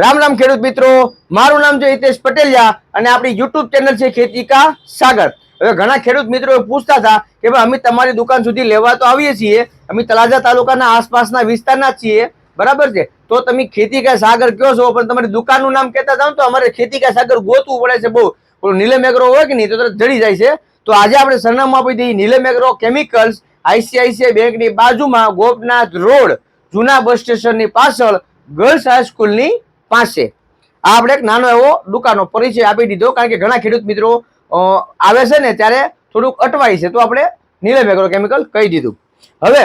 રામ રામ ખેડૂત મિત્રો, મારું નામ છે હિતેશ પટેલિયા અને આપણી યુટ્યુબ ચેનલ છે ખેતી કા સાગર. હવે ઘણા ખેડૂત મિત્રો પૂછતા હતા કે ભાઈ, અમે તમારી દુકાન સુધી લેવા તો આવીએ છીએ, અમે તળાજા તાલુકાના આસપાસના વિસ્તારના છીએ, બરાબર છે? તો તમે ખેતી કા સાગર કયો છો, પણ તમારી દુકાનનું નામ કહેતા જાઓ તો અમારે ખેતી કા સાગર ગોતવું પડે છે બહુ. પેલું નીલમ એગ્રો હોય કે નહીં, તો તરત જડી જાય છે. તો આજે આપણે સરનામું આપી દઈએ નીલમ એગ્રો કેમિકલ્સ આઈસીઆઈસીઆઈ બેંકની બાજુમાં ગોપનાથ રોડ, જૂના બસ સ્ટેશનની પાછળ ગર્લ્સ હાઈસ્કૂલની પાસે. આ આપણે એક નાનો એવો દુકાનનો પરિચય આપી દીધો, કારણ કે ઘણા ખેડૂત મિત્રો આવે છે ને ત્યારે થોડુંક અટવાય છે, તો આપણે નીલમ એગ્રો કેમિકલ કહી દીધું. હવે,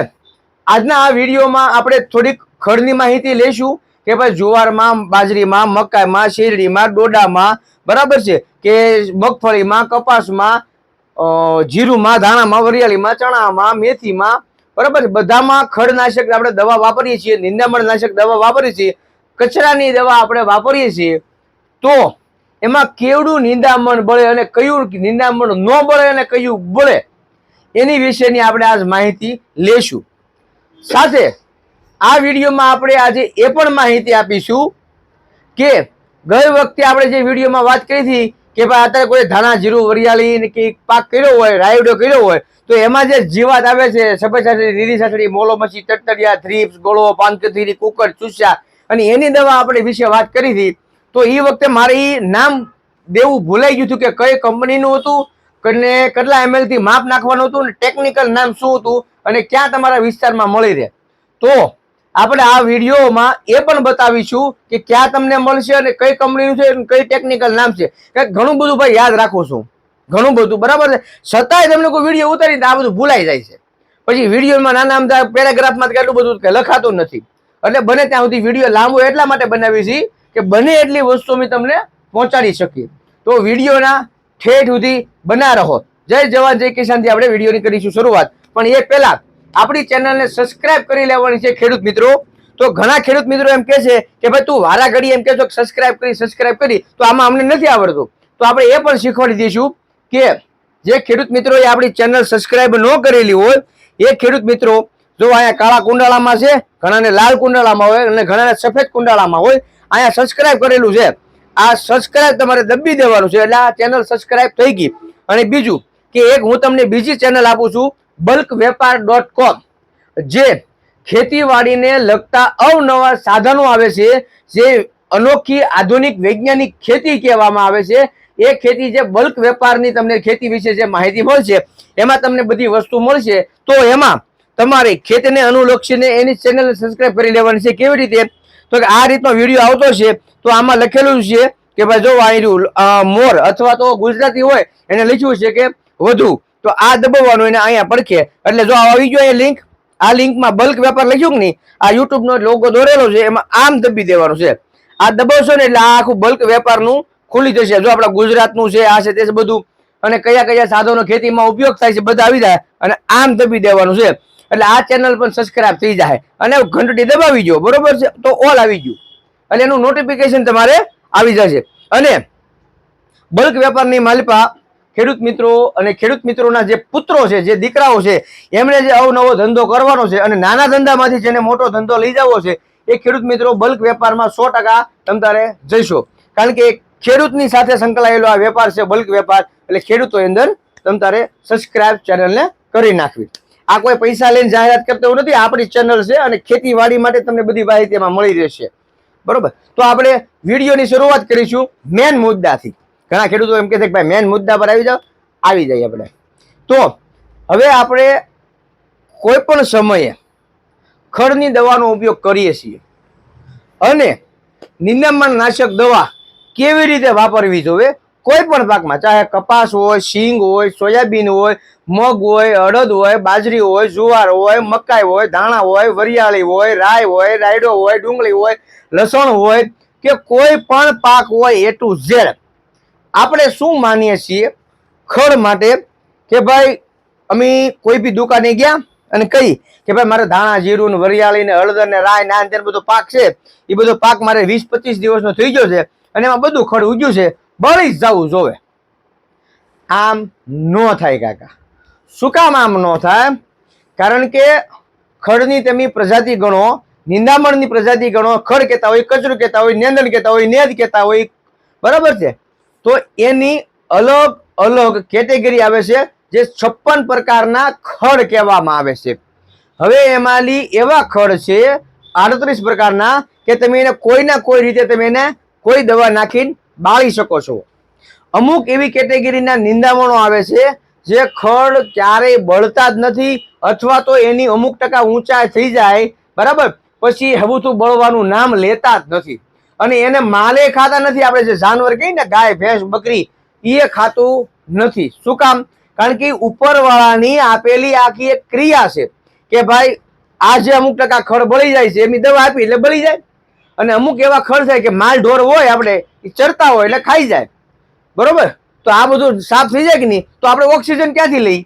આજના આ વિડીયોમાં આપણે થોડીક ખડની માહિતી લઈશું કે ભાઈ જુવારમાં, બાજરીમાં, મકાઈમાં, શેરડીમાં, ડોડામાં બરાબર છે કે મગફળીમાં, કપાસમાં જીરુમાં, ધાણામાં, વરિયાળીમાં, ચણામાં, મેથીમાં બરાબર બધામાં ખડનાશક આપણે દવા વાપરીએ છીએ નિંદામણ નાશક દવા વાપરીએ છીએ. કચરાની દવા આપણે વાપરીએ છીએ, તો એમાં કેવડું નિંદામણ બળે અને કયું નિંદામણ ન બળે અને કયું બળે, એની વિશેની આપણે આજ માહિતી લેશું. સાથે આ વિડીયોમાં આપણે આજે એ પણ માહિતી આપીશું કે ગઈ વખતે આપણે જે વિડીયોમાં વાત કરી હતી કે ભાઈ અત્યારે કોઈ ધાણા, જીરું, વરિયાળી કે પાક કર્યો હોય, રાયડો કર્યો હોય, તો એમાં જે જીવાત આવે છે સફેદ સાસડી લીલી સાસડી મોલો મચ્છી તટતરિયા થ્રીપ્સ, ગોળો, પાનકથીરી, કુકર, ચૂસ્યા અને એની દવા આપણે વિશે વાત કરી હતી, તો એ વખતે મારે નામ દેવું ભૂલાઈ ગયું હતું કે કઈ કંપનીનું હતું અને કેટલા એમએલથી માપ નાખવાનું હતું, અને ટેકનિકલ નામ શું હતું, અને ક્યાં તમારા વિસ્તારમાં મળી રહે. તો આપણે આ વિડીયોમાં એ પણ બતાવીશું કે ક્યાં તમને મળશે અને કઈ કંપનીનું છે અને કઈ ટેકનિકલ નામ છે. કે ઘણું બધું ભાઈ યાદ રાખું છું. ઘણું બધું, બરાબર છે? છતાંય તમને કોઈ વીડિયો ઉતારી તો આ બધું ભૂલાઈ જાય છે. પછી વિડીયોમાં નાના અમદાવાદ પેરેગ્રાફમાં કેટલું બધું લખાતું નથી. એટલે બને ત્યાં સુધી વીડિયો લાંબો એટલા માટે બનાવી છીએ કે બને એટલી વસ્તુ અમે તમને પહોંચાડી શકીએ. તો વિડીયોના ઠેઠ સુધી બના રહો. જય જવાન, જય કિસાનથી આપણે વિડીયોની કરીશું શરૂઆત. પણ એ પહેલા આપણી ચેનલને સબસ્ક્રાઇબ કરી લેવાની છે ખેડૂત મિત્રો. તો ઘણા ખેડૂત મિત્રો એમ કહે છે કે ભાઈ તું વારા ઘડી એમ કહેશો છો સબસ્ક્રાઇબ કરી સબસ્ક્રાઇબ કરી. તો આમાં અમને નથી આવડતું. તો આપણે એ પણ શીખવાડી દઈશું કે જે ખેડૂત મિત્રોએ આપણી ચેનલ સબસ્ક્રાઇબ ન કરેલી હોય, એ ખેડૂત મિત્રો જો અહીંયા કાળા કુંડાળામાં છે, ઘણાને લાલ કુંડાળામાં હોય અને ઘણાને સફેદ કુંડાળામાં હોય, અહીંયા સબસ્ક્રાઇબ કરેલું છે. આ સબસ્ક્રાઇબ તમારે દબી દેવાનું છે એટલે આ ચેનલ સબસ્ક્રાઇબ થઈ ગઈ. અને બીજું કે એક હું તમને બીજી ચેનલ આપું છું બલ્ક વેપાર ડોટ કોમ જે ખેતીવાડીને લગતા અવનવા સાધનો આવે છે, જે અનોખી આધુનિક વૈજ્ઞાનિક ખેતી કહેવામાં આવે છે. એ ખેતી જે બલ્ક વેપારની તમને ખેતી વિશે જે માહિતી મળશે, એમાં તમને બધી વસ્તુ મળશે. તો એમાં તમારે ખેતીને અનુલક્ષીને એની ચેનલ સબસ્ક્રાઇબ કરી લેવાની છે. કેવી રીતે? તો કે આ રીતનો વીડિયો આવતો છે, તો આમાં લખેલું છે કે ભાઈ જો અહીં મોર અથવા તો ગુજરાતી હોય, એને લખ્યું છે કે વધુ. તો આ દબાવવાનું એને અહીંયા પડખે. એટલે જો આવી ગયો અહીંયા લિંક આ લિંકમાં બલ્ક વેપાર લખ્યું કે નહીં, આ યુટ્યુબનો લોગો દોરેલો છે, એમાં આમ દબી દેવાનું છે. આ દબાવશો ને એટલે આ આખું બલ્ક વેપારનું ખુલી જશે. જો આપણા ગુજરાતનું છે, આ છે, તે બધું. અને કયા કયા સાધનો ખેતીમાં ઉપયોગ થાય છે, બધા આવી જાય અને આમ દબી દેવાનું છે. એટલે આ ચેનલ પણ સબસ્ક્રાઇબ થઈ જાય અને ઘંટડી દબાવી ગયો બરોબર છે? તો ઓલ આવી ગયું. એટલે એનું નોટિફિકેશન તમારે આવી જશે. અને બલ્ક વેપારની માલિપા, ખેડૂત મિત્રો અને ખેડૂત મિત્રોના જે પુત્રો છે, જે દીકરાઓ છે, એમણે જે અવનવો ધંધો કરવાનો છે અને નાના ધંધામાંથી જેને મોટો ધંધો લઈ જવો છે, એ ખેડૂત મિત્રો બલ્ક વેપારમાં સો ટકા તમતારે જઈશો. કારણ કે ખેડૂતની સાથે સંકળાયેલો આ વેપાર છે બલ્ક વેપાર, એટલે ખેડૂતો અંદર તમતારે સબસ્ક્રાઇબ ચેનલને કરી નાખવી. આ કોઈ પૈસા લઈને જાહેરાત કરતો એવું નથી આપણી ચેનલ છે અને ખેતીવાડી માટે તમને બધી માહિતી એમાં મળી રહેશે. બરોબર? તો આપણે વિડીયોની શરૂઆત કરીશું મેન મુદ્દાથી. ઘણા ખેડૂતો એમ કહે છે કે ભાઈ, મેન મુદ્દા પર આવી જાઓ, આવી જઈએ આપણે. તો હવે આપણે કોઈ પણ સમયે ખડની દવાનો ઉપયોગ કરીએ છીએ અને નિંદામણ નાશક દવા કેવી રીતે વાપરવી જોઈએ કોઈ પણ પાકમાં, ચાહે કપાસ હોય, શીંગ હોય, સોયાબીન હોય, મગ હોય, અડદ હોય, બાજરી હોય, જુવાર હોય, મકાઈ હોય, ધાણા હોય, વરિયાળી હોય રાય હોય, રાયડો હોય, ડુંગળી હોય, લસણ હોય, કે કોઈ પણ પાક હોય એ ટુ ઝેડ. આપણે શું માનીએ છીએ? ખડ માટે કે ભાઈ, અમે કોઈ બી દુકાને ગયા અને કહી કે ભાઈ, મારે ધાણા, જીરું ને વરિયાળી ને હળદર ને રાય નાન બધો પાક છે. એ બધો પાક મારે વીસ પચીસ દિવસનો થઈ ગયો છે અને એમાં બધું ખડ ઉગ્યું છે. બળી જવું જોવે. આમ ન થાય કાકા. શું કામ આમ ન થાય? કારણ કે ખડની તમે પ્રજાતિ ગણો, નિંદામણની પ્રજાતિ ગણો, ખડ કહેતા હોય, કચરું કહેતા હોય, નેંદણ કહેતા હોય, નેદ કહેતા હોય, બરાબર છે? તો એની અલગ અલગ કેટેગરી આવે છે, જે છપ્પન પ્રકારના ખડ કહેવામાં આવે છે. હવે એમાંની એવા ખડ છે, આડત્રીસ પ્રકારના, કે તમે એને કોઈના કોઈ રીતે તમે એને કોઈ દવા નાખીને બાળી શકો છો. અમુક એવી કેટેગરીના નિંદામણો આવે છે જે ખડ ક્યારેય બળતા જ નથી અથવા તો એની અમુક ટકા ઊંચાઈ થઈ જાય, બરાબર? પછી હબુતું બળવાનું નામ લેતા જ નથી. અને એને માલે ખાતા નથી આપણે જે જાનવર કહીએ ને, ગાય, ભેંસ, બકરી એ ખાતું નથી. શું કામ? કારણ કે ઉપરવાળાની આપેલી આખી એક ક્રિયા છે કે ભાઈ, આ જે અમુક ટકા ખડ બળી જાય છે, એમની દવા આપી એટલે બળી જાય. અને અમુક એવા ખર્ચ થાય કે માલ ઢોર હોય આપણે, એ ચરતા હોય એટલે ખાઈ જાય. બરોબર? તો આ બધું સાફ થઈ જાય કે નહીં? તો આપણે ઓક્સિજન ક્યાંથી લઈ?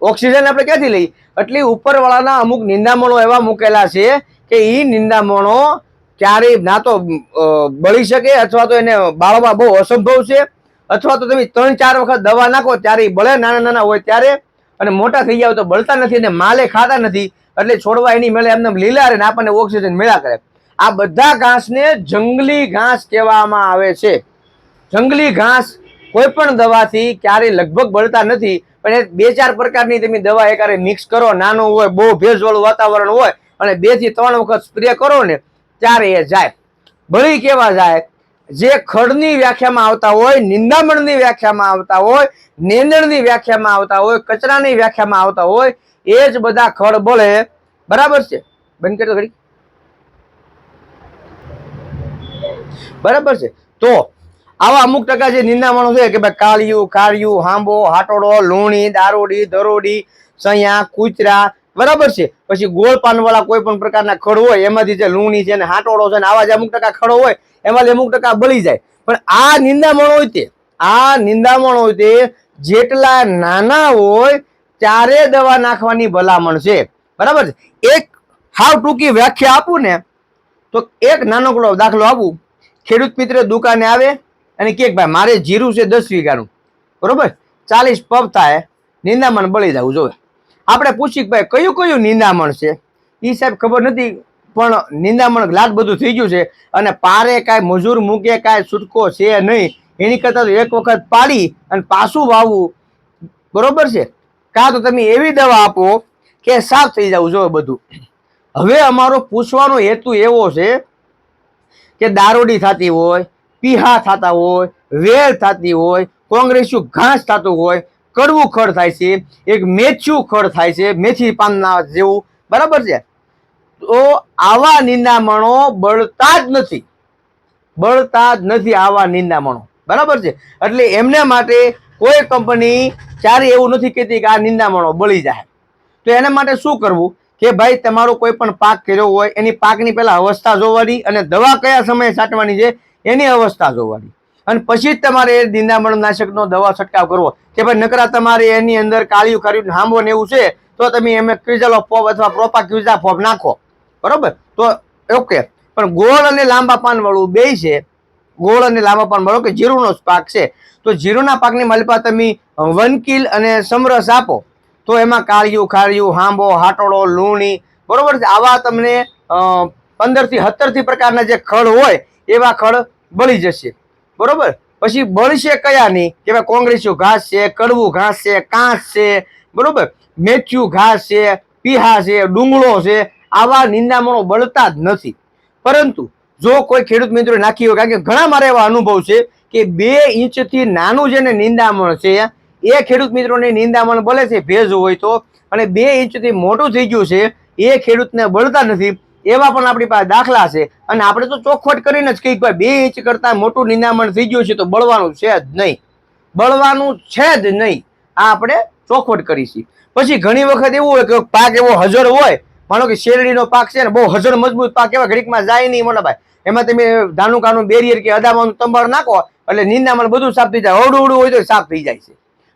ઓક્સિજન આપણે ક્યાંથી લઈ? એટલે ઉપરવાળાના અમુક નિંદામણો એવા મૂકેલા છે કે એ નિંદામણો ક્યારેય ના તો બળી શકે અથવા તો એને બાળવા બહુ અસંભવ છે. અથવા તો તમે ત્રણ ચાર વખત દવા નાખો ત્યારે એ બળે નાના નાના હોય ત્યારે અને મોટા થઈ જાવ તો બળતા નથી અને માલે ખાતા નથી. એટલે છોડવા એની મેળે એમને લીલા રહે ને આપણને ઓક્સિજન મેળા કરે. આ બધા ઘાસને જંગલી ઘાસ કહેવામાં આવે છે. જંગલી ઘાસ કોઈ પણ દવાથી ક્યારેય લગભગ બળતા નથી, પણ એ બે ચાર પ્રકારની તમે દવા એકારે મિક્સ કરો, નાનું હોય, બહુ ભેજવાળું વાતાવરણ હોય, અને બેથી ત્રણ વખત સ્પ્રે કરો ને, ત્યારે એ જાય. ભળી કેવા જાય? જે ખડની વ્યાખ્યામાં આવતા હોય, નિંદામણની વ્યાખ્યામાં આવતા હોય નેંદણની વ્યાખ્યામાં આવતા હોય, કચરાની વ્યાખ્યામાં આવતા હોય, એ જ બધા ખડ બળે. બરાબર છે? બંધ કરી ઘડી બરાબર છે? તો આવા અમુક ટકા જે નિંદામણો છે કે ભાઈ કાળિયું કાળિયું હાંબો, હાટોડો, લૂણી, દારોડી દરોડી સયા, કૂતરા, બરાબર છે? પછી ગોળ પાનવાળા કોઈ પણ પ્રકારના ખડ હોય, એમાંથી જે લૂણી છે ને હાટોડો છે ને આવા જે અમુક ટકા ખડો હોય, એમાંથી અમુક ટકા બળી જાય. પણ આ નિંદામણો હોય તે, આ નિંદામણો હોય તે જેટલા નાના હોય ત્યારે દવા નાખવાની ભલામણ છે. બરાબર છે? એક હાવ ટૂંકી વ્યાખ્યા આપું ને, તો એક નાનકડો દાખલો આપું. ખેડૂત મિત્ર દુકાને આવે અને કે, ભાઈ, મારે જીરું છે દસ વીઘાનું. બરોબર? ચાલીસ પગ થાય, નિંદામણ બળી જવું, જોવે. આપણે પૂછીએ ભાઈ, કયું કયું નિંદામણ છે? એ સાહેબ ખબર નથી, પણ નિંદામણ લાટ બધું થઈ ગયું છે અને પારે કાંઈ મજૂર મૂકે, કાંઈ છૂટકો છે નહીં. એની કરતાં તો એક વખત પાડી અને પાછું વાવવું. બરોબર છે? કાં તો તમે એવી દવા આપો કે સાફ થઈ જવું જોઈએ બધું. હવે અમારો પૂછવાનો હેતુ એવો છે કે દારોડી થતી હોય, પીહા થતા હોય વેળ થતી હોય કોંગ્રેસ્યુ ઘાસ થતું હોય, કડવું ખડ થાય છે, એક મેથ્યું ખડ થાય છે, મેથી પાનના જેવું, બરાબર છે? તો આવા નિંદામણો બળતા જ નથી. બળતા જ નથી આવા નિંદામણો. બરાબર છે? એટલે એમને માટે કોઈ કંપની ચારે એવું નથી કહેતી કે આ નિંદામણો બળી જાય. તો એના માટે શું કરવું? કે ભાઈ તમારો કોઈ પણ પાક કર્યો હોય, એની પાકની પહેલાં અવસ્થા જોવાની અને દવા કયા સમયે છાંટવાની છે, એની અવસ્થા જોવાની અને પછી જ તમારે એ નિંદામણ નાશકનો દવા છંટકાવ કરવો. કે ભાઈ નકરા તમારે એની અંદર કાળિયું ખાર્યું હાંબો ને એવું છે, તો તમે એમ ક્રિઝલ ઓફ ફોબ અથવા પ્રોપા ક્યુઝા પોપ નાખો. બરોબર? તો ઓકે પણ ગોળ અને લાંબા પાનવાળું બે છે. ગોળ અને લાંબા પાનવાળો કે જીરુનો પાક છે. તો જીરુના પાકની માલિપા તમે વનકીલ અને સમરસ આપો. તો એમાં કાળિયું ખારિયું હાંબો, હાટોળો, લૂણી, બરોબર છે? આવા તમને પંદરથી સત્તરથી પ્રકારના જે ખડ હોય, એવા ખડ બળી જશે. બરોબર? પછી બળશે કયા નહીં કે ભાઈ કોંગ્રેસ્યું ઘાસ છે, કડવું ઘાસ છે, કાંસ છે, બરોબર? મેથ્યું ઘાસ છે, પીહા છે, ડુંગળો છે, આવા નિંદામણો બળતા જ નથી. પરંતુ જો કોઈ ખેડૂત મિત્રો નાખી હોય, કારણ કે ઘણા મારા એવા અનુભવ છે કે બે ઇંચથી નાનું જેને નિંદામણ છે એ ખેડૂત મિત્રોને નિંદામણ બોલે છે, ભેજ હોય તો. અને બે ઇંચથી મોટું થઈ ગયું છે, એ ખેડૂતને બળતા નથી. એવા પણ આપણી પાસે દાખલા છે. અને આપણે તો ચોખવટ કરીને જ કહીએ ભાઈ, બે ઇંચ કરતાં મોટું નિંદામણ થઈ ગયું છે, તો બળવાનું છે જ નહીં. બળવાનું છે જ નહીં. આ આપણે ચોખવટ કરીશું પછી ઘણી વખત એવું હોય કે પાક એવો હજર હોય. માનો કે શેરડીનો પાક છે ને, બહુ હજર મજબૂત પાક એવા ઘડીકમાં જાય નહીં, મોટા ભાઈ. એમાં તમે ધાનુકાનું બેરિયર કે અદામાનું તંબાળ નાખો, એટલે નિંદામણ બધું સાફ થઈ જાય. અવડું અવડું હોય તો સાફ થઈ જાય છે.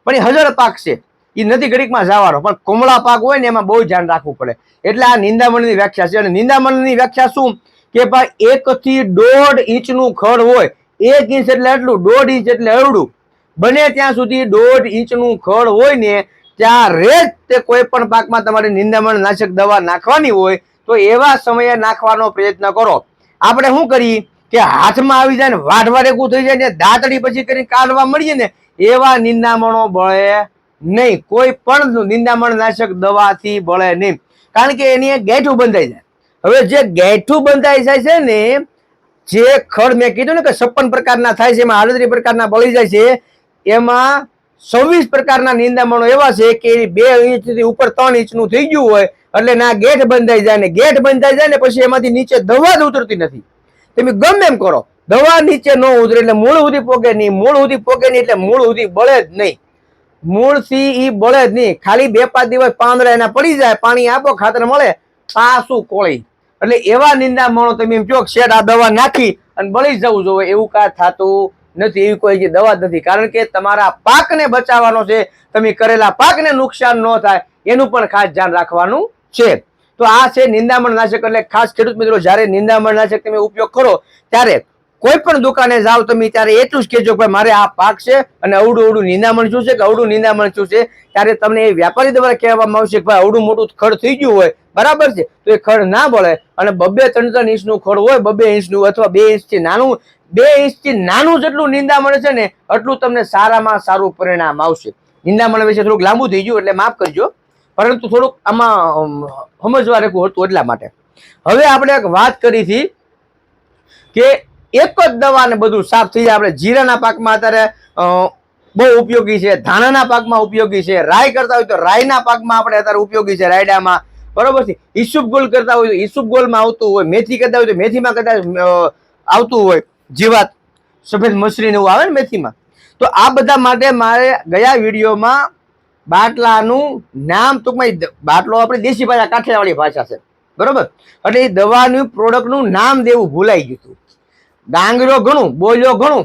પણ એ હજાર પાક છે. એ નથી ઘડીકમાં જવાનો. પણ કોમળા પાક હોય ને એમાં બહુ ધ્યાન રાખવું પડે. એટલે આ નિંદામણની વ્યાખ્યા છે. અને નિંદામણની વ્યાખ્યા શું? કે ભાઈ એક થી દોઢ ઇંચનું ખડ હોય. એક ઇંચ એટલે એટલું દોઢ ઇંચ એટલે અરડું. બને ત્યાં સુધી દોઢ ઇંચનું ખડ હોય ને ત્યાં રેજ તે કોઈ પણ પાકમાં તમારે નિંદામણ નાશક દવા નાખવાની હોય, તો એવા સમયે નાખવાનો પ્રયત્ન કરો. આપણે શું કરીએ? કે હાથમાં આવી જાય ને વાઢ વારેકું થઈ જાય ને દાંતડી પછી કરીને કાઢવા મળીએ ને એવા નિંદામણો બળે નહીં. કોઈ પણ નિંદામણ નાશક દવાથી બળે નહીં. કારણ કે એની ગેઠું બંધાઈ જાય. હવે જે ગેઠું બંધાઈ જાય છે ને, જે ખડ મેં કીધું ને કે છપ્પન પ્રકારના થાય છે, એમાં આડત્રીસ પ્રકારના બળી જાય છે, એમાં છવ્વીસ પ્રકારના નિંદામણો એવા છે કે બે ઇંચથી ઉપર ત્રણ ઇંચનું થઈ ગયું હોય, એટલે ના ગેઠ બંધાઈ જાય ને ગેઠ બંધાઈ જાય ને પછી એમાંથી નીચે દવા જ ઉતરતી નથી. તમે ગમે એમ કરો. દવા નીચે ન ઉતરે એટલે મૂળ સુધી પોકે નહીં. મૂળ સુધી પોકે નહીં એટલે મૂળ સુધી બળે જ નહીં. મૂળથી ઈ બળે જ નહીં. ખાલી બે પાંચ દિવસ પાંદડા એના પડી જાય, પાણી આપો, ખાતર મળે, પાછું કોળી. એટલે એવા નિંદામણો તમે એમ કહો શેડ આ દવા નાખી અને બળી જવું જોઈએ. એવું કાંઈ થતું નથી. એવી કોઈ જે દવા નથી. કારણ કે તમારા પાકને બચાવવાનો છે. તમે કરેલા પાકને નુકસાન ન થાય. એનું પણ ખાસ ધ્યાન રાખવાનું છે. તો આ છે નિંદામણ નાશક. એટલે ખાસ ખેડૂત મિત્રો, જ્યારે નિંદામણ નાશક તમે ઉપયોગ કરો, ત્યારે કોઈ પણ દુકાને જાઓ તમે ત્યારે એટલું જ કહેજો કે મારે આ પાક છે અને અવડું અવડું નિંદામણ શું છે? કે અવડું નિંદામણ શું છે? ત્યારે તમને એ વ્યાપારી દ્વારા કહેવામાં આવશે કે ભાઈ અવડું મોટું ખડ થઈ ગયું હોય. બરાબર છે? તો એ ખડ ના બળે અને બબે ત્રણ ત્રણ ઇંચનું ખડ હોય, બબે ઇંચનું અથવા બે ઇંચથી નાનું, બે ઇંચથી નાનું જેટલું નિંદામણ છે ને, એટલું તમને સારામાં સારું પરિણામ આવશે. નિંદામણ વિશે થોડુંક લાંબુ થઈ ગયું એટલે માફ કરજો. પરંતુ થોડુંક આમાં સમજવા રેખું હતું એટલા માટે. હવે આપણે એક વાત કરી હતી કે એક જ દવા ને બધું સાફ થઈ જાય. આપણે જીરાના પાકમાં અત્યારે બહુ ઉપયોગી છે. ધાણાના પાકમાં ઉપયોગી છે. રાય કરતા હોય તો રાયના પાકમાં આપણે અત્યારે ઉપયોગી છે રાયડામાં. બરોબર છે? ઈસુપ ગોલ કરતા હોય તો ઈસુપ ગોલમાં આવતું હોય. મેથી કરતા હોય તો મેથીમાં કદાચ આવતું હોય. જીવાત. સફેદ મસરી ને એવું આવે ને મેથીમાં. તો આ બધા માટે મારે ગયા વિડીયોમાં બાટલાનું નામ ટૂંકમાં બાટલો આપણી દેશી ભાષા, કાઠિયાવાડી ભાષા છે. બરોબર? એટલે એ દવાની પ્રોડક્ટનું નામ દેવું ભૂલાઈ ગયું હતું. ડાંગરો ઘણું બોલ્યો ઘણું,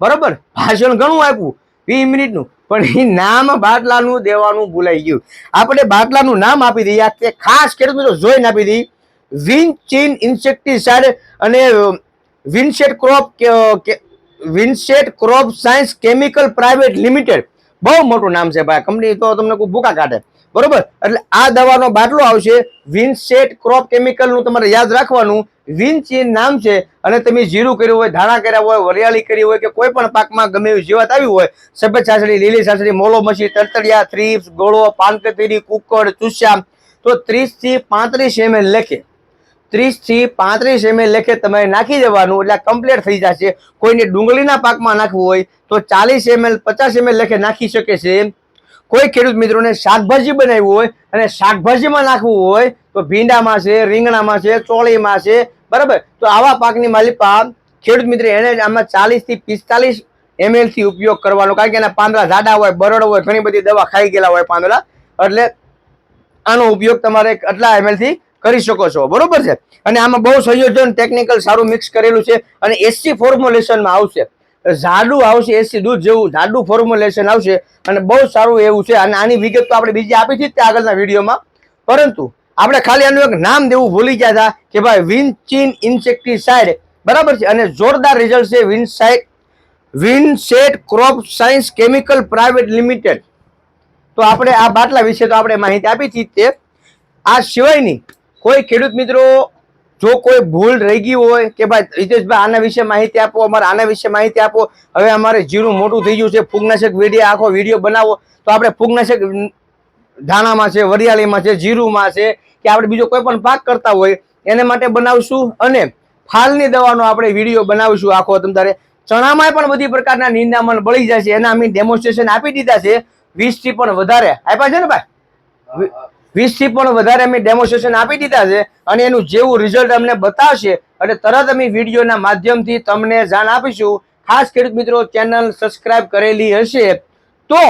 બરોબર? ભાષણ ઘણું આપ્યું, વીસ મિનિટનું. પણ એ નામ બાટલાનું દેવાનું ભૂલાઈ ગયું. આપણે બાટલાનું નામ આપી દઈએ. તે ખાસ ખેડૂત મિત્રો જોઈને આપી દઈએ. વિનચીન ઇન્સેક્ટિસાઇડ અને વિનસેટ crop વિનસેટ crop science chemical private limited. બહુ મોટું નામ છે ભાઈ. કંપની તો તમને કોઈ ભૂકા કાઢે. બરોબર? એટલે આ દવાનો બાટલો આવશે વિનસેટ ક્રોપ કેમિકલનું તમારે યાદ રાખવાનું. વિનચીન નામ છે, અને તમે જીરું કર્યું હોય, ધાણા કર્યા હોય, વરિયાળી કરી હોય, કે કોઈ પણ પાકમાં ગમે એવી જીવાત આવી હોય સફેદ છાસડી લીલી છાસડી મોલો મસી, તરતડિયા થ્રીપ્સ ગોળો, પાનકતીરી, કુકડ ચુસ્યા તો ત્રીસથી પાંત્રીસ એમએલ લેખે. ત્રીસથી પાંત્રીસ એમએલ લેખે તમારે નાખી દેવાનું, એટલે કમ્પ્લીટ થઈ જશે. કોઈને ડુંગળીના પાકમાં નાખવું હોય, તો ચાલીસ એમએલ, પચાસ એમએલ લેખે નાખી શકે છે. કોઈ ખેડૂત મિત્રોને શાકભાજી બનાવવું હોય અને શાકભાજીમાં નાખવું હોય તો ભીંડામાં છે, રીંગણામાં છે, ચોળીમાં છે, બરાબર? તો આવા પાકની માલિપા ખેડૂત મિત્ર એને આમાં ચાલીસથી પિસ્તાલીસ એમએલથી ઉપયોગ કરવાનો, કારણ કે એના પાંદડા જાડા હોય, બરડ હોય, ઘણી બધી દવા ખાઈ ગયેલા હોય પાંદડા. એટલે આનો ઉપયોગ તમારે આટલા એમએલથી કરી શકો છો, બરોબર છે? અને આમાં બહુ સંયોજન ટેકનિકલ સારું મિક્સ કરેલું છે અને એસી ફોર્મ્યુલેશનમાં આવશે. જાડું આવશે એસી દૂધ જેવું જાડું ફોર્મ્યુલેશન આવશે અને બહુ સારું એવું છે. અને આની વિગત તો આપણે બીજી આપી જ તે આગળના વિડીયોમાં. પરંતુ આપણે ખાલી આનું એક નામ દેવું ભૂલી ગયા હતા કે ભાઈ વિનચીન ઇન્સેક્ટિસાઇડ બરાબર છે? અને જોરદાર રિઝલ્ટ છે વિનસાઇડ વિનસેટ crop science chemical private limited. તો આપણે આ બાટલા વિશે તો આપણે માહિતી આપી હતી તે. આ સિવાયની કોઈ ખેડૂત મિત્રો જો કોઈ ભૂલ રહી ગઈ હોય કે ભાઈ હિતેશભાઈ આના વિશે માહિતી આપો, અમારે આના વિશે માહિતી આપો, હવે અમારે જીરું મોટું થઈ ગયું છે, ફૂગનાશક વીડિયો આખો વીડિયો બનાવો, તો આપણે ફૂગનાશક ધાણામાં છે, વરિયાળીમાં છે, જીરુંમાં છે, કે આપણે બીજો કોઈ પણ પાક કરતા હોય, એને માટે બનાવશું અને ફાલની દવાનો આપણે વીડિયો બનાવીશું આખો તમ તારે. ચણામાં પણ બધી પ્રકારના નિંદામણ બળી જાય છે એના અમે ડેમોન્સ્ટ્રેશન આપી દીધા છે વીસથી પણ વધારે. આપ્યા છે ને ભાઈ? વીસથી પણ વધારે અમે ડેમોન્સ્ટ્રેશન આપી દીધા છે અને એનું જેવું રિઝલ્ટ અમને બતાવશે એટલે તરત અમે વિડીયોના માધ્યમથી તમને જાણ આપીશું. ખાસ ખેડૂત મિત્રો ચેનલ સબસ્ક્રાઇબ કરેલી હશે તો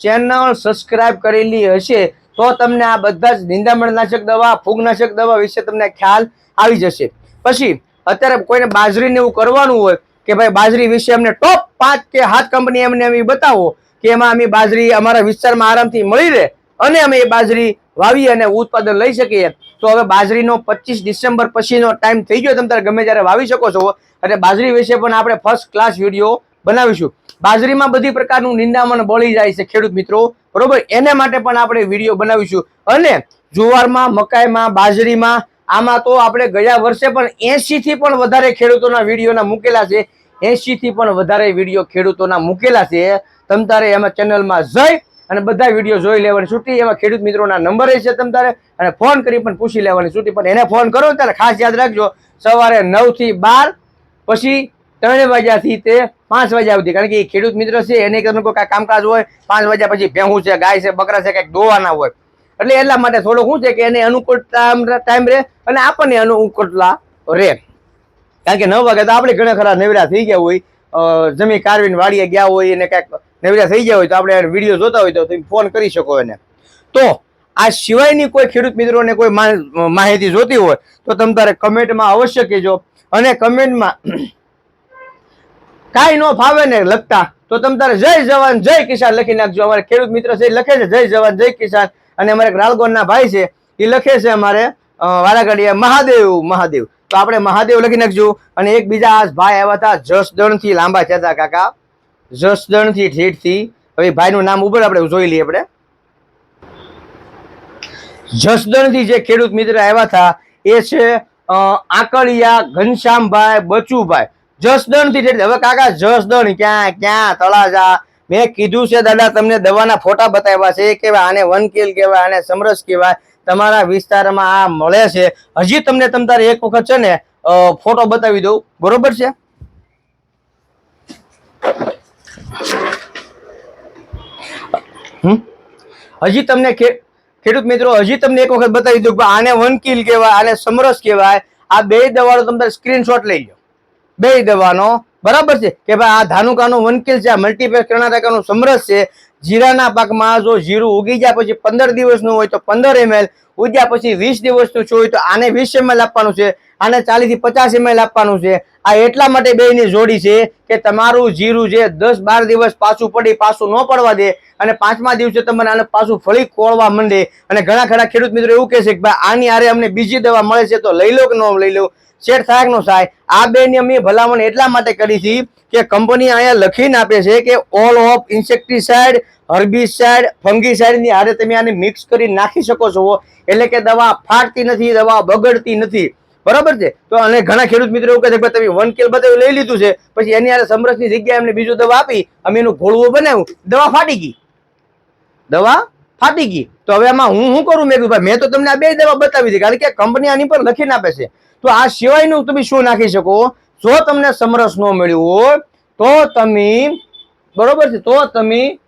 ચેનલ સબસ્ક્રાઇબ કરેલી હશે તો તમને આ બધા જ નિંદામણનાશક દવા, ફૂગનાશક દવા વિશે તમને ખ્યાલ આવી જશે. પછી અત્યારે કોઈને બાજરીને એવું કરવાનું હોય કે ભાઈ બાજરી વિશે અમને ટોપ પાંચ કે હાથ કંપની અમને અમે બતાવો કે એમાં અમે બાજરી અમારા વિસ્તારમાં આરામથી મળી રહે. અને અમે એ બાજરી વાવી અને ઉત્પાદન લઈ શકીએ. તો હવે બાજરીનો પચીસ ડિસેમ્બર પછીનો ટાઈમ થઈ ગયો તમે ગમે ત્યારે વાવી શકો છો. અને બાજરી વિશે પણ આપણે ફર્સ્ટ ક્લાસ વીડિયો બનાવીશું. બાજરીમાં બધી પ્રકારનું નિંદામણ બળી જાય છે ખેડૂત મિત્રો. બરોબર? એને માટે પણ આપણે વીડિયો બનાવીશું. અને જુવારમાં, મકાઈમાં, બાજરીમાં આમાં તો આપણે ગયા વર્ષે પણ એસી થી પણ વધારે ખેડૂતોના વિડીયોના મૂકેલા છે. એસી થી પણ વધારે વીડિયો ખેડૂતોના મૂકેલા છે. તમ તારે એમાં ચેનલમાં જઈ અને બધા વીડિયો જોઈ લેવાની છૂટી. એમાં ખેડૂત મિત્રોના નંબર છે તમ તારે. અને ફોન કરી પણ પૂછી લેવાની છૂટી. પણ એને ફોન કરો ત્યારે ખાસ યાદ રાખજો, સવારે નવથી બાર, પછી ત્રણ વાગ્યાથી તે પાંચ વાગ્યા સુધી. કારણ કે એ ખેડૂત મિત્ર છે, એને કોઈ કામકાજ હોય, પાંચ વાગ્યા પછી ભેહું છે, ગાય છે, બકરા છે, કંઈક દોવાના હોય. એટલે એટલા માટે થોડું શું છે કે એને અનુકૂળ ટાઈમ રહે અને આપણને અનુકૂળતા રહે. કારણ કે નવ વાગે તો આપણે ઘણા ખરા નવરા થઈ ગયા હોય. જમીન જમી કારવીને વાડીએ ગયા હોય અને કાંઈક નવરા થઈ ગયા હોય તો આપણે વીડિયો જોતા હોય તો તમે ફોન કરી શકો એને. તો આ સિવાયની કોઈ ખેડૂત મિત્રોને કોઈ માહિતી જોતી હોય તો તમે તારે કમેન્ટમાં અવશ્ય કહેજો. અને કમેન્ટમાં કાંઈ ન ફાવે ને લખતા તો તમે તારે જય જવાન જય કિસાન લખી નાખજો. અમારે ખેડૂત મિત્ર છે એ લખે છે જય જવાન જય કિસાન. અને અમારે રાલગોરના ભાઈ છે એ લખે છે અમારે અ, મહાદેવ મહાદેવ. તો આપણે મહાદેવ લખી નાખજો. અને એક બીજા ભાઈ આવ્યા હતા જસદણથી લાંબા થયા કાકા. જસદણથી ઠેઠથી હવે ભાઈનું નામ ઉપર આપણે જોઈ લઈએ આપણે. જસદણથી જે ખેડૂત મિત્ર આવ્યા હતા એ છે અ, આકળિયા ઘનશ્યામભાઈ બચુભાઈ. જસદણથી ઠેઠ હવે કાકા જસદણ ક્યાં ક્યાં તળાજા? મેં કીધું છે દાદા તમને દવાના ફોટા બતાવ્યા છે. એ કહેવાય આને વનકીલ કહેવાય આને સમરસ કહેવાય. તમારા વિસ્તારમાં આ મળે છે. હજી તમને તમ તારે એક વખત છે ને ફોટો બતાવી દઉં. બરોબર છે? હજી તમને ખેડૂત મિત્રો, હજી તમને એક વખત બતાવી દઉં કે આને વનકીલ કહેવાય, આને સમરસ કહેવાય. આ બે દવાનો તમે સ્ક્રીનશોટ લઈ લો બે દવાનો. બરાબર છે? કે ભાઈ આ ધાનુકાનો વનકીલ છે, આ મલ્ટીપેક્સ કર્ણાટકાનું સમરસ છે. જીરાના પાકમાં જો જીરું ઉગી જાય પછી પંદર દિવસનું હોય તો પંદર એમએલ ઉગ્યા પછી વીસ દિવસનું હોય તો આને વીસ એમએલ આપવાનું છે. આને ચાલીસથી પચાસ એમએલ આપવાનું છે. આ એટલા માટે બેયની જોડી છે કે તમારું જીરું જે દસ બાર દિવસ પાછું પડી, પાછું ન પડવા દે અને પાંચમા દિવસે તમને આને પાછું ફળી કોળવા માંડે. અને ઘણા ખરા ખેડૂત મિત્રો એવું કહે છે કે ભાઈ, આની આરે અમને બીજી દવા મળે છે તો લઈ લો કે ન લઈ લો? શેર થાય નો સાહેબ આ બેની અમે ભલામણ એટલા માટે કરી હતી કે કંપની અહીંયા લખીને આપે છે કે ઓલ ઓફ ઇન્સેક્ટિસાઇડ હર્બિસાઇડ ફંગીસાઇડની આરે તમે આને મિક્સ કરી નાખી શકો છો. એટલે કે દવા ફાટતી નથી, દવા બગડતી નથી. બરાબર છે? તો અને ઘણા ખેડૂત મિત્રો એવું કહે છે કે તમે વન કેલ બતાવી લઈ લીધું છે. પછી એની હારે સમરસની જગ્યાએ એમને બીજું દવા આપી, અમે એનું ઘોળવું બનાવ્યું, દવા ફાટી ગઈ. દવા ફાટી ગઈ. તો હવે આમાં હું શું કરું? મેં ભાઈ, મેં તો તમને આ બે દવા બતાવી હતી કારણ કે કંપની આની પર લખીને આપે છે. તો આ સિવાયનું તમે શું નાખી શકો? જો તમને સમરસ ન મળ્યું હોય, તો તમે બરોબર છે, તો તમે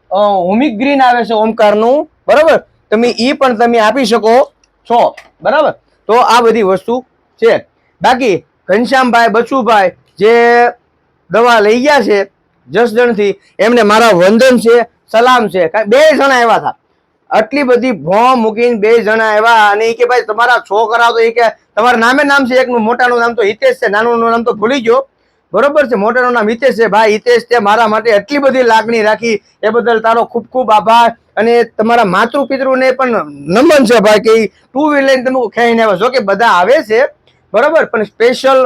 હોમિક ગ્રીન આવે છે ઓમકારનું, બરાબર? તમે એ પણ તમે આપી શકો છો, બરાબર? તો આ બધી વસ્તુ છે. બાકી ઘનશ્યામભાઈ, બચુભાઈ જે દવા લઈ ગયા છે જસદણથી એમને મારા વંદન છે, સલામ છે. બે જણા એવા હતા. આટલી બધી ભોં મૂકીને બે જણા એવા અને એ કે ભાઈ તમારા છોકરા તો એ કે તમારા નામે નામ છે, એકનું મોટાનું નામ તો હિતેશ છે, નાનું નામ તો ભૂલી ગયો. બરોબર છે, મોટાનું નામ હિતેશ છે. ભાઈ, હિતેશ, તે મારા માટે એટલી બધી લાગણી રાખી. એ બદલ તારો ખૂબ ખૂબ આભાર અને તમારા માતૃ પિતૃને પણ નમન છે, ભાઈ, કે ટુ વ્હીલ લઈને તમે ખેઈને આવ્યા. જો કે બધા આવે છે બરોબર? પણ સ્પેશિયલ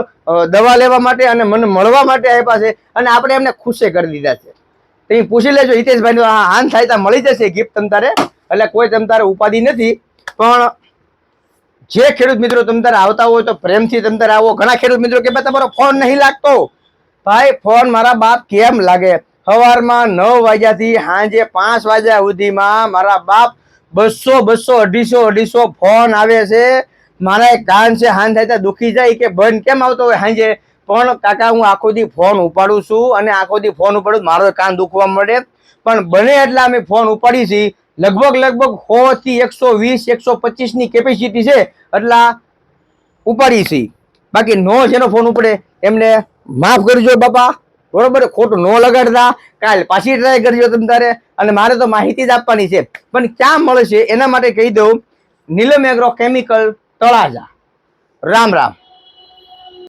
દવા લેવા માટે અને મને મળવા માટે આપ્યા છે અને આપણે એમને ખુશે કરી દીધા છે. તમે પૂછી લેજો, હિતેશભાઈ હાન થાય ત્યાં મળી જશે ગિફ્ટ તમતારે એટલે કોઈ તમતારે ઉપાધિ નથી, પણ જે ખેડૂત મિત્રો તમતારે આવતા હોય તો પ્રેમથી તમ તારે આવો. ઘણા ખેડૂત મિત્રો કે ભાઈ, તમારો ફોન નહીં લાગતો. ભાઈ, ફોન મારા બાપ કેમ લાગે? સવારમાં નવ વાગ્યાથી સાંજે પાંચ વાગ્યા સુધીમાં મારા બાપ બસો બસો અઢીસો અઢીસો ફોન આવે છે. મારા એક કાન છે, હાન થાય ત્યાં દુખી જાય કે બંધ કેમ આવતો હોય? સાંજે પણ કાકા, હું આખો દી ફોન ઉપાડું છું અને આખો દી ફોન ઉપાડું મારો કાન દુખવા મળે પણ બને એટલા અમે ફોન ઉપાડી છીએ. લગભગ લગભગ સો થી એકસો વીસ, એકસો પચીસની કેપેસિટી છે એટલા ઉપાડી છીએ. બાકી નો જેનો ફોન ઉપડે. એમને માફ કરજો બાપા. બરોબર? ખોટું ન લગાડતા. કાલ પાછી ટ્રાય કરજો તમે તારે. અને મારે તો માહિતી જ આપવાની છે. પણ ક્યાં મળે છે? એના માટે કહી દઉં. Neelam agro chemical Talaja. Ram Ram.